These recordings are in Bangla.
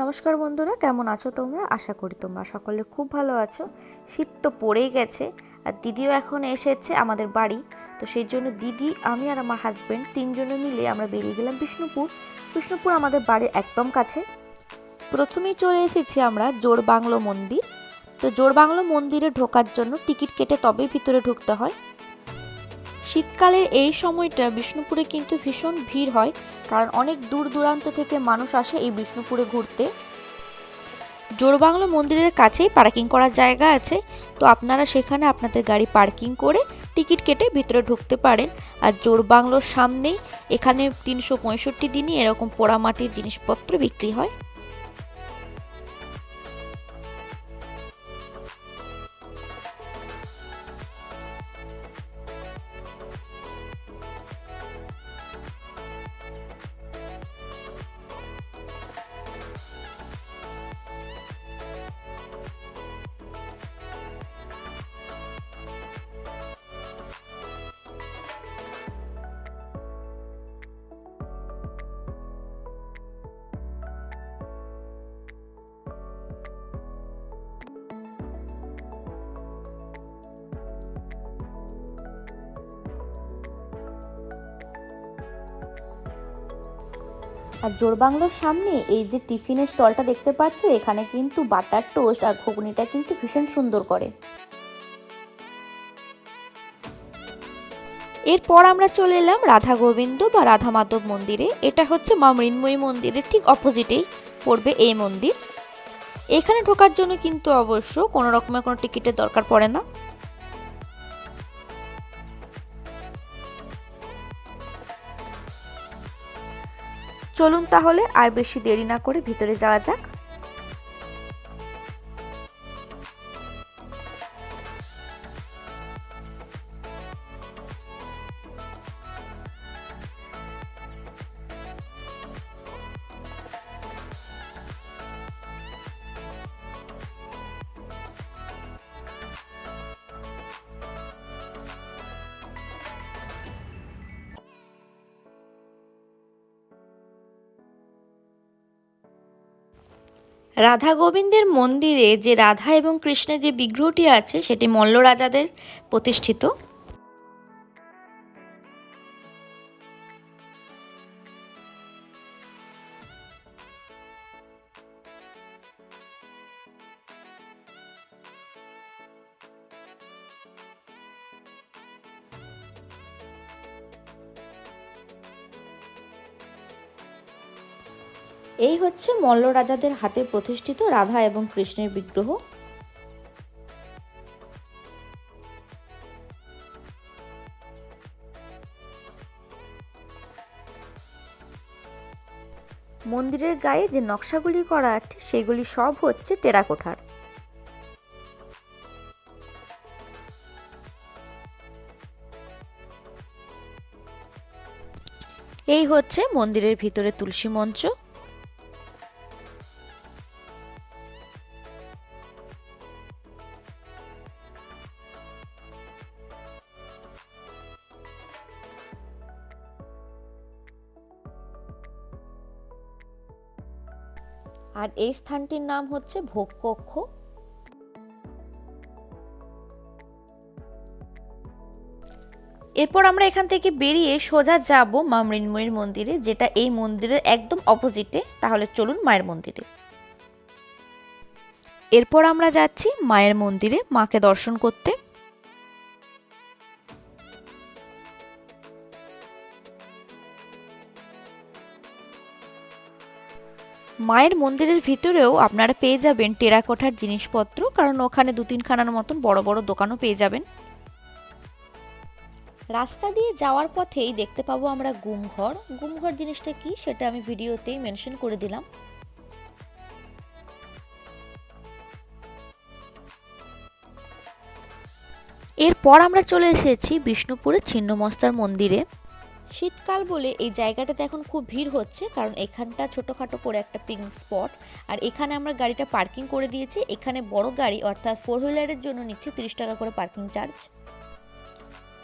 নমস্কার বন্ধুরা, কেমন আছো তোমরা? আশা করি তোমরা সকলে খুব ভালো আছো। শীত তো পড়েই গেছে, আর দিদিও এখন এসেছে আমাদের বাড়ি। তো সেই জন্য দিদি, আমি আর আমার হাজব্যান্ড তিনজনে মিলে আমরা বেরিয়ে গেলাম বিষ্ণুপুর। বিষ্ণুপুর আমাদের বাড়ির একদম কাছে। প্রথমেই চলে এসেছি আমরা জোর বাংলো মন্দির। তো জোর বাংলো মন্দিরে ঢোকার জন্য টিকিট কেটে তবেই ভিতরে ঢুকতে হয়। শীতকালের এই সময়টা বিষ্ণুপুরে কিন্তু ভীষণ ভিড় হয়, কারণ অনেক দূর দূরান্ত থেকে মানুষ আসে এই বিষ্ণুপুরে ঘুরতে। জোরবাংলো মন্দিরের কাছেই পার্কিং করার জায়গা আছে, তো আপনারা সেখানে আপনাদের গাড়ি পার্কিং করে টিকিট কেটে ভিতরে ঢুকতে পারেন। আর জোরবাংলোর সামনেই এখানে তিনশো পঁয়ষট্টি দিনই এরকম পোড়ামাটির জিনিসপত্র বিক্রি হয়। আর জোরবাংলোর সামনে এই যে টিফিনের স্টলটা দেখতে পাচ্ছ, এখানে কিন্তু বাটার টোস্ট আর ঘুগনিটা কিন্তু ভীষণ সুন্দর করে। এরপর আমরা চলে এলাম রাধা গোবিন্দ বা রাধা মাধব মন্দিরে। এটা হচ্ছে মা মৃন্ময়ী মন্দিরের ঠিক অপোজিটেই পড়বে এই মন্দির। এখানে ঢোকার জন্য কিন্তু অবশ্য কোনো রকমের কোনো টিকিটের দরকার পড়ে না। চলুন তাহলে আর বেশি দেরি না করে ভিতরে যাওয়া যাক। রাধা গোবিন্দের মন্দিরে যে রাধা এবং কৃষ্ণের যে বিগ্রহটি আছে সেটি মল্ল রাজাদের প্রতিষ্ঠিত। এই হচ্ছে মল্ল রাজাদের হাতে প্রতিষ্ঠিত রাধা এবং কৃষ্ণের বিগ্রহ। মন্দিরের গায়ে যে নকশাগুলি করা আছে, সেগুলি সব হচ্ছে টেরাকোঠার। এই হচ্ছে মন্দিরের ভিতরে তুলসী মঞ্চ। আর এই স্থানটির নাম হচ্ছে ভোগকক্ষ। এরপর আমরা এখান থেকে বেরিয়ে সোজা যাব মা মৃন্ময়ীর মন্দিরে, যেটা এই মন্দিরের একদম অপোজিটে তাহলে চলুন মায়ের মন্দিরে। এরপর আমরা যাচ্ছি মায়ের মন্দিরে, মাকে দর্শন করতে। মায়ের মন্দিরের ভিতরেও আপনারা পেয়ে যাবেন টেরাকোঠার জিনিসপত্র, কারণ ওখানে দু তিনখানার মতন বড় বড় দোকানও পেয়ে যাবেন। রাস্তা দিয়ে যাওয়ার পথেই দেখতে পাবো আমরা গুমঘর। গুমঘর জিনিসটা কি সেটা আমি ভিডিওতেই মেনশন করে দিলাম। এরপর আমরা চলে এসেছি বিষ্ণুপুরের ছিন্নমস্তার মন্দিরে। শীতকাল বলে এই জায়গাটাতে এখন খুব ভিড় হচ্ছে, কারণ এখানটা ছোটোখাটো করে একটা পিকনিক স্পট আর এখানে আমরা গাড়িটা পার্কিং করে দিয়েছি। এখানে বড় গাড়ি, অর্থাৎ ফোর হুইলারের জন্য নিচ্ছে তিরিশ টাকা করে পার্কিং চার্জ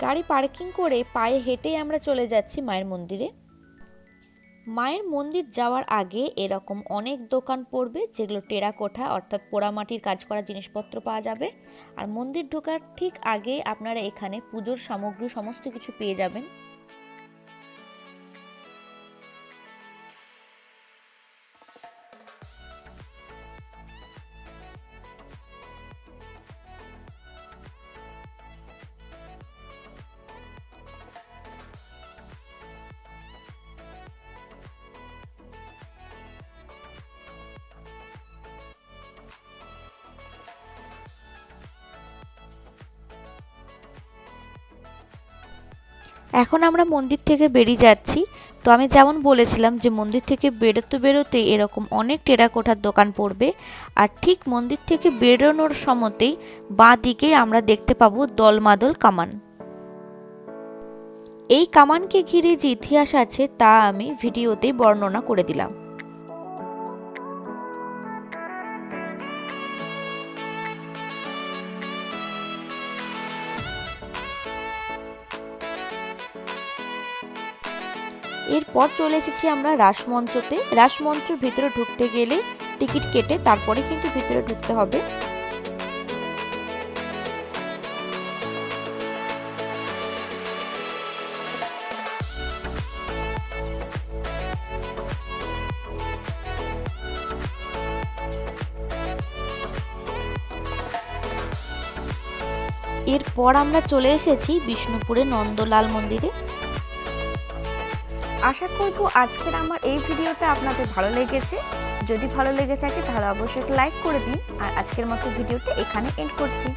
গাড়ি পার্কিং করে পায়ে হেঁটেই আমরা চলে যাচ্ছি মায়ের মন্দিরে। মায়ের মন্দির যাওয়ার আগে এরকম অনেক দোকান পড়বে, যেগুলো টেরাকোঠা, অর্থাৎ পোড়ামাটির কাজ করা জিনিসপত্র পাওয়া যাবে। আর মন্দির ঢোকার ঠিক আগে আপনারা এখানে পুজোর সামগ্রী, সমস্ত কিছু পেয়ে যাবেন। এখন আমরা মন্দির থেকে বেরিয়ে যাচ্ছি। তো আমি যেমন বলেছিলাম যে মন্দির থেকে বেরোতে বেরোতে এরকম অনেক টেরাকোঠার দোকান পড়বে। আর ঠিক মন্দির থেকে বেরোনোর সময়তেই বাঁ দিকে আমরা দেখতে পাবো দলমাদল কামান। এই কামানকে ঘিরে যে ইতিহাস আছে তা আমি ভিডিওতে বর্ণনা করে দিলাম। এরপর চলে এসেছি আমরা রাসমঞ্চতে। রাসমঞ্চের ভিতরে ঢুকতে গেলে টিকিট কেটে তারপরে কিন্তু ভিতরে ঢুকতে হবে। এরপর আমরা চলে এসেছি বিষ্ণুপুরে নন্দলাল মন্দিরে। আশা করব আজকের আমার এই ভিডিওটা আপনাদের ভালো লেগেছে। যদি ভালো লেগে থাকে তাহলে অবশ্যই লাইক করে দিন। আর আজকের মতো ভিডিওটা এখানে এন্ড করছি।